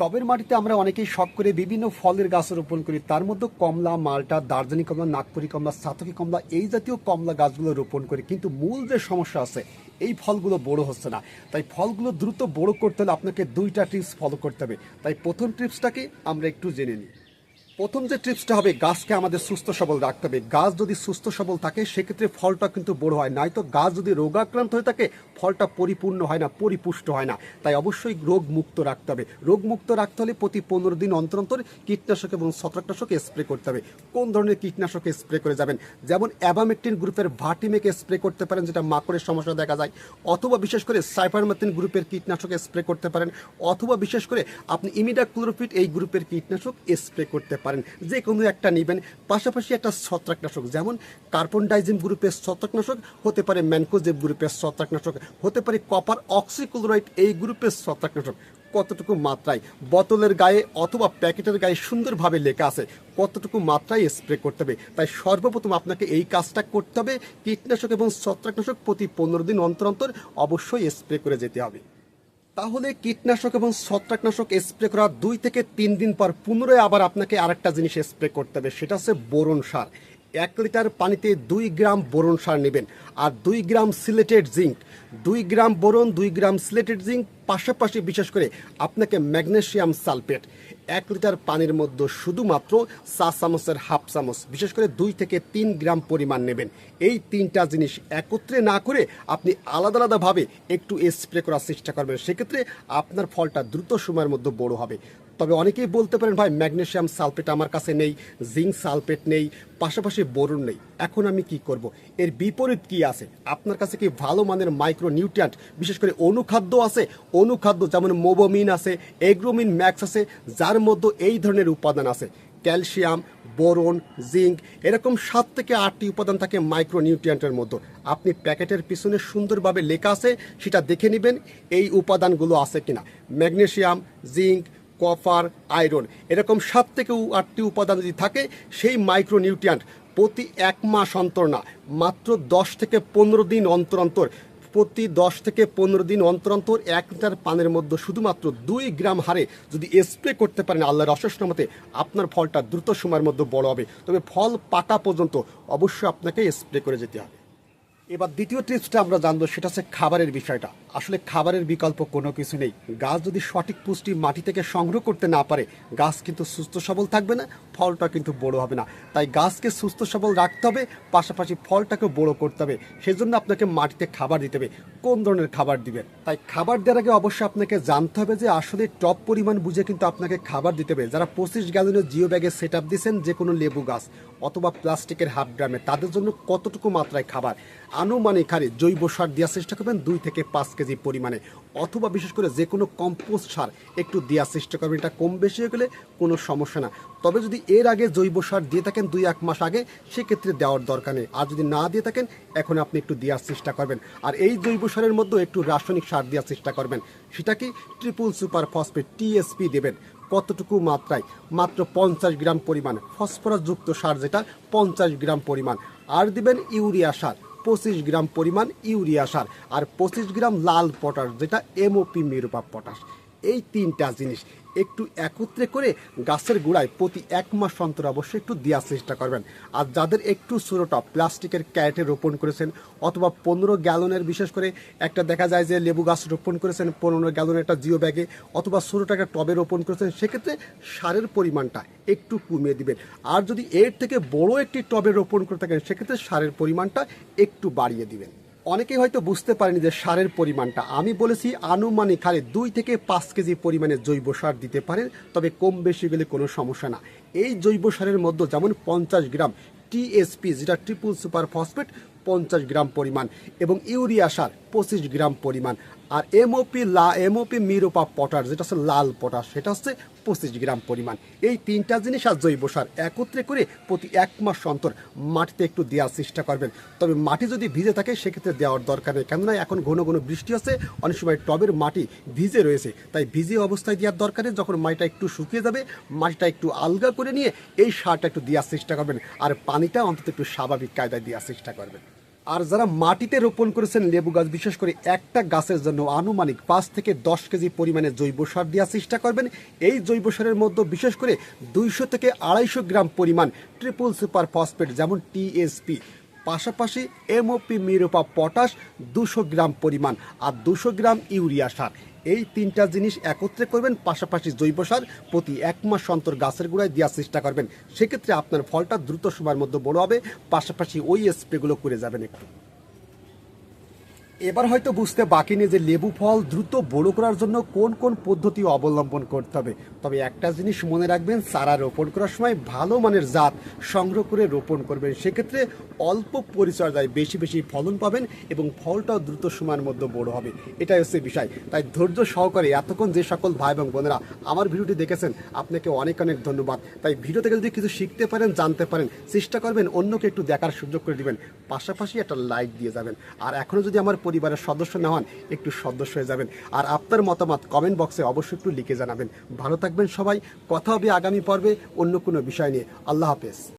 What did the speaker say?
টবের মাটিতে আমরা অনেকেই শখ করে বিভিন্ন ফলের গাছ রোপণ করি। তার মধ্যে কমলা, মালটা, দার্জিলিং কমলা, নাগপুরি কমলা, সাতকি কমলা, এই জাতীয় কমলা গাছগুলো রোপণ করি। কিন্তু মূল যে সমস্যা আছে, এই ফলগুলো বড় হচ্ছে না। তাই ফলগুলো দ্রুত বড় করতে হলে আপনাকে দুইটা টিপস ফলো করতে হবে। তাই প্রথম টিপসটাকে আমরা একটু জেনে নিই। প্রথম যে ট্রিপসটা হবে, গাছকে আমাদের সুস্থ সবল রাখতে হবে। গাছ যদি সুস্থ সবল থাকে, সেক্ষেত্রে ফলটা কিন্তু বড় হয়। নাই তো গাছ যদি রোগাক্রান্ত হয়ে থাকে, ফলটা পরিপূর্ণ হয় না, পরিপুষ্ট হয় না। তাই অবশ্যই রোগ মুক্ত রাখতে হবে। রোগ মুক্ত রাখতে হলে প্রতি পনেরো দিন অন্তর অন্তর কীটনাশক এবং ছত্রাকনাশক স্প্রে করতে হবে। কোন ধরনের কীটনাশক স্প্রে করে যাবেন? যেমন অ্যাবামেকটিন গ্রুপের ভাটিমেকে স্প্রে করতে পারেন, যেটা মাকড়ের সমস্যা দেখা যায়। অথবা বিশেষ করে সাইফারমেথিন গ্রুপের কীটনাশক স্প্রে করতে পারেন। অথবা বিশেষ করে আপনি ইমিডা ক্লোরোফিট এই গ্রুপের কীটনাশক স্প্রে করতে পারেন। যে কোনো একটা নেবেন। পাশাপাশি একটা ছত্রাকনাশক, যেমন কার্বন ডাইজিম গ্রুপের ছত্রাকনাশক হতে পারে, ম্যানকোজেব গ্রুপের ছত্রাকনাশক হতে পারে, কপার অক্সিক্লোরাইড এই গ্রুপের ছত্রাকনাশক। কতটুকু মাত্রায়? বোতলের গায়ে অথবা প্যাকেটের গায়ে সুন্দরভাবে লেখা আছে, কতটুকু মাত্রায় স্প্রে করতে হবে। তাই সর্বপ্রথম আপনাকে এই কাজটা করতে হবে। কীটনাশক এবং ছত্রাকনাশক প্রতি পনেরো দিন অন্তর অন্তর অবশ্যই স্প্রে করে যেতে হবে। তাহলে কীটনাশক এবং ছত্রাকনাশক স্প্রে করার দুই থেকে তিন দিন পর পুনরায় আবার আপনাকে আরেকটা জিনিস স্প্রে করতে হবে, সেটা হচ্ছে বোরন সার। এক লিটার পানিতে দুই গ্রাম বোরন সার নেবেন। আর দুই গ্রাম সিলেটেড জিঙ্ক, দুই গ্রাম বোরন, দুই গ্রাম সিলেটেড জিঙ্ক পাশাপাশি বিশেষ করে আপনাকে ম্যাগনেশিয়াম সালফেট, এক লিটার পানির মধ্যে শুধুমাত্র চা চামচের হাফ চামচ, বিশেষ করে দুই থেকে তিন গ্রাম পরিমাণ নেবেন। এই তিনটা জিনিস একত্রে না করে আপনি আলাদা আলাদাভাবে একটু স্প্রে করার চেষ্টা করবেন। সেক্ষেত্রে আপনার ফলটা দ্রুত সময়ের মধ্যে বড় হবে। তবে অনেকেই বলতে পারেন, ভাই, ম্যাগনেশিয়াম সালফেট আমার কাছে নেই, জিঙ্ক সালফেট নেই, পাশাপাশি বোরন নেই। এখন আমি কি করব? এর বিপরীত কি আছে? আপনার কাছে কি ভালো মানের মাইক্রো নিউট্রিয়েন্ট বিশেষ করে অনুখাদ্য আছে? অনুখাদ্য যেমন মোবোমিন আছে, এগ্রোমিন ম্যাক্স আছে, যার মধ্যে এই ধরনের উপাদান আছে। ক্যালসিয়াম, বোরন, জিঙ্ক এরকম সাত থেকে আটটি উপাদান থাকে মাইক্রো নিউট্রিয়েন্টের মধ্যে। আপনি প্যাকেটের পিছনে সুন্দরভাবে লেখা আছে, সেটা দেখে নেবেন এই উপাদানগুলো আছে কিনা। ম্যাগনেশিয়াম জিঙ্ক, কপার, আয়রন এরকম সাত থেকে আটটি উপাদান যদি থাকে, সেই মাইক্রো নিউট্রিয়েন্ট প্রতি এক মাস অন্তর না, মাত্র দশ থেকে পনেরো দিন অন্তর অন্তর প্রতি দশ থেকে পনেরো দিন অন্তর অন্তর এক লিটার পানের মধ্যে শুধুমাত্র দুই গ্রাম হারে যদি স্প্রে করতে পারেন আল্লাহর অশেষ নামতে আপনার ফলটা দ্রুত সময়ের মধ্যে বড় হবে। তবে ফল পাকা পর্যন্ত অবশ্যই আপনাকে স্প্রে করে যেতে হবে। এবার দ্বিতীয় টিপসটা আমরা জানব, সেটা হচ্ছে খাবারের বিষয়টা। আসলে খাবারের বিকল্প কোনো কিছু নেই। গাছ যদি সঠিক পুষ্টি মাটি থেকে সংগ্রহ করতে না পারে, গাছ কিন্তু সুস্থ সবল থাকবে না, ফলটা কিন্তু বড় হবে না। তাই গাছকে সুস্থ সবল রাখতে হবে, পাশাপাশি ফলটাকে বড় করতে হবে। সেজন্য আপনাকে মাটিতে খাবার দিতে হবে। কোন ধরনের খাবার দিবেন? তাই খাবার দেওয়ার আগে অবশ্যই আপনাকে জানতে হবে যে আসলে টপ পরিমাণ বুঝে কিন্তু আপনাকে খাবার দিতে হবে। যারা পঁচিশ গ্যালনের জিও ব্যাগে সেট আপ দিয়েছেন যে কোনো লেবু গাছ অথবা প্লাস্টিকের হাফ ড্রামে তাদের জন্য কতটুকু মাত্রায় খাবার? আনুমানিক হারে জৈব সার দেওয়ার চেষ্টা করবেন দুই থেকে পাঁচ কেজি পরিমাণে। অথবা বিশেষ করে যে কোনো কম্পোস্ট সার একটু দেওয়ার চেষ্টা করবেন, এটা কম বেশি হয়ে গেলে কোনো সমস্যা না। তবে যদি এর আগে জৈব সার দিয়ে থাকেন দুই এক মাস আগে, সেক্ষেত্রে দেওয়ার দরকার নেই। আর যদি না দিয়ে থাকেন, এখন আপনি একটু দেওয়ার চেষ্টা করবেন। আর এই জৈব সারের মধ্যে একটু রাসায়নিক সার দেওয়ার চেষ্টা করবেন। সেটা কি ট্রিপল সুপার ফসফেট, টিএসপি দেবেন। কতটুকু মাত্রায়? মাত্র পঞ্চাশ গ্রাম পরিমাণ। ফসফরাসযুক্ত সার যেটা, পঞ্চাশ গ্রাম পরিমাণ। আর দিবেন ইউরিয়া সার, পঁচিশ গ্রাম পরিমাণ ইউরিয়া সার। আর পঁচিশ গ্রাম লাল পটাশ যেটা এমওপি মেরুপা পটাশ। এই তিনটা জিনিস। একটু একত্রে করে গাছের গোড়ায় প্রতি এক মাস অন্তর অবশ্যই একটু দেওয়ার চেষ্টা করবেন। আর যাদের একটু ছোটোটা প্লাস্টিকের ক্যারেটে রোপণ করেছেন অথবা পনেরো গ্যালনের বিশেষ করে একটা দেখা যায় যে লেবু গাছ রোপণ করেছেন, পনেরো গ্যালনের একটা জিও ব্যাগে অথবা ছোটোটা একটা টবে রোপণ করেছেন, সেক্ষেত্রে সারের পরিমাণটা একটু কমিয়ে দিবেন। আর যদি এর থেকে বড় একটি টবে রোপণ করে থাকেন, সেক্ষেত্রে সারের পরিমাণটা একটু বাড়িয়ে দিবেন। অনেকেই হয়তো বুঝতে পারেনি যে সারের পরিমাণটা। আমি বলেছি আনুমানিক হারে দুই থেকে পাঁচ কেজি পরিমাণে জৈব সার দিতে পারেন, তবে কম বেশি গেলে কোনো সমস্যা না। এই জৈব সারের মধ্যে যেমন পঞ্চাশ গ্রাম টিএসপি, যেটা ট্রিপল সুপার ফসফেট পঞ্চাশ গ্রাম পরিমাণ এবং ইউরিয়া সার পঁচিশ গ্রাম পরিমাণ। আর এমওপি লা এমওপি মিরোপা পটাশ, যেটা হচ্ছে লাল পটাশ, সেটা হচ্ছে পঁচিশ গ্রাম পরিমাণ। এই তিনটা জিনিস আর জৈব সার একত্রে করে প্রতি এক মাস অন্তর মাটিতে একটু দেওয়ার চেষ্টা করবেন। তবে মাটি যদি ভিজে থাকে, সেক্ষেত্রে দেওয়ার দরকার নেই। কেননা এখন ঘন ঘন বৃষ্টি আছে অনেক সময় টবের মাটি ভিজে রয়েছে। তাই ভিজে অবস্থায় দেওয়ার দরকার নেই। যখন মাটিটা একটু শুকিয়ে যাবে, মাটিটা একটু আলগা করে নিয়ে এই সারটা একটু দেওয়ার চেষ্টা করবেন। আর পানিটা অন্তত একটু স্বাভাবিক কায়দায় দেওয়ার চেষ্টা করবেন। আর যারা মাটিতে রোপণ করেছেন লেবু গাছ, বিশেষ করে একটা গাছের জন্য আনুমানিক পাঁচ থেকে দশ কেজি পরিমাণে জৈব সার দেওয়ার চেষ্টা করবেন। এই জৈব সারের মধ্যে বিশেষ করে দুইশো থেকে আড়াইশো গ্রাম পরিমাণ ট্রিপল সুপার ফসফেট, যেমন টিএসপি পাশাপাশি এমওপি মিরোপা পটাশ দুশো গ্রাম পরিমাণ আর দুশো গ্রাম ইউরিয়া সার। এই তিনটা জিনিস একত্রে করবেন, পাশাপাশি জৈব সার প্রতি এক মাস অন্তর গাছের গোড়ায় দেওয়ার চেষ্টা করবেন। সেক্ষেত্রে আপনার ফলটা দ্রুত সময়ের মধ্যে বড় হবে, পাশাপাশি ওই স্প্রেগুলো করে যাবেন একটু। এবার হয়তো বুঝতে বাকি নেই যে লেবু ফল দ্রুত বড় করার জন্য কোন কোন পদ্ধতি অবলম্বন করতে হবে। তবে একটা জিনিস মনে রাখবেন, চারা রোপণ করার সময় ভালো মানের জাত সংগ্রহ করে রোপণ করবেন। সেক্ষেত্রে অল্প পরিচর্যায় বেশি বেশি ফলন পাবেন এবং ফলটাও দ্রুত সময়ের মধ্যে বড় হবে। এটাই হচ্ছে বিষয়। তাই ধৈর্য সহকারে এতক্ষণ যে সকল ভাই এবং বোনেরা আমার ভিডিওটি দেখেছেন, আপনাকে অনেক অনেক ধন্যবাদ। তাই ভিডিও থেকে যদি কিছু শিখতে পারেন, জানতে পারেন, চেষ্টা করবেন অন্যকে একটু দেখার সুযোগ করে দিবেন। পাশাপাশি একটা লাইক দিয়ে যাবেন। আর এখনও যদি আমার পরিবারের সদস্য না হন একটু সদস্য হয়ে যাবেন। আর আপনার মতামত কমেন্ট বক্সে অবশ্যই একটু লিখে জানাবেন। ভালো থাকবেন সবাই। কথা হবে আগামী পর্বে অন্য কোনো বিষয় নিয়ে। আল্লাহ হাফেজ।